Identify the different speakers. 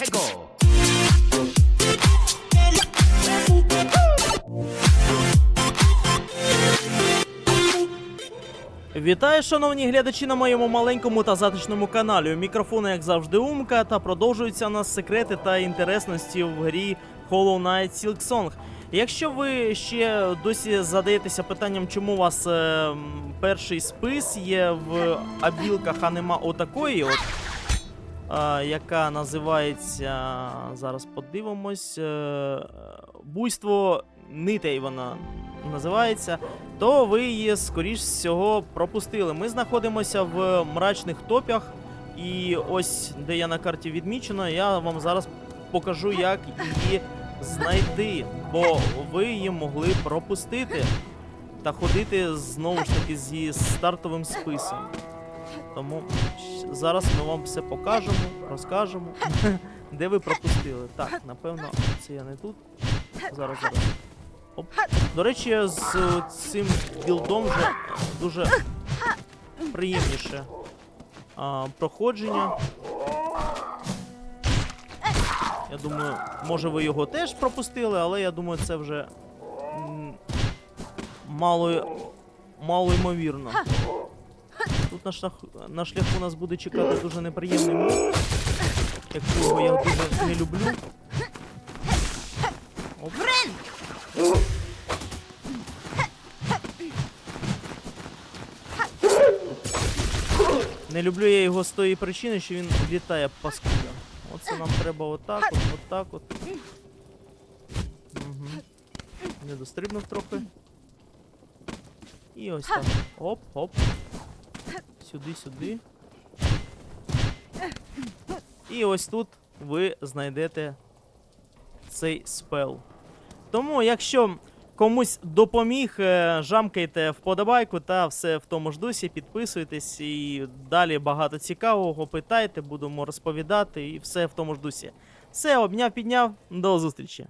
Speaker 1: 해고
Speaker 2: Вітаю, шановні глядачі на моєму маленькому та затишному каналі. У як завжди, Умка, та продовжуються у нас секрети та інтересності в грі Hollow Knight Silk Song. Якщо ви ще досі задаєтеся питанням, чому у вас е, перший спис є в абілках, а нема отакої, от, яка називається. Зараз подивимось. Е, буйство нитей вона називається то ви її, скоріш всього, пропустили. Ми знаходимося в мрачних топях, і ось де я на карті відмічено, я вам зараз покажу, як її знайти, бо ви її могли пропустити та ходити знову ж таки зі стартовим списом. Тому зараз ми вам все покажемо, розкажемо, де ви пропустили. Так, напевно, це я не тут. Зараз зараз. Оп. До речі, з цим білдом вже дуже приємніше а, проходження. Я думаю, може ви його теж пропустили, але я думаю, це вже мало, мало ймовірно. Тут на, шляху, на шляху нас буде чекати дуже неприємний мух, якого я дуже не люблю. Оп. Не люблю я його з тої причини, що він літає паскуда. Оце нам треба отак, от, отак от. Угу. Не дострибнув трохи. І ось так. Оп, оп. Сюди, сюди. І ось тут ви знайдете цей спел. Тому, якщо комусь допоміг, е, жамкайте вподобайку та все в тому ж дусі, підписуйтесь і далі багато цікавого. Питайте, будемо розповідати і все в тому ж дусі. Все, обняв, підняв. До зустрічі.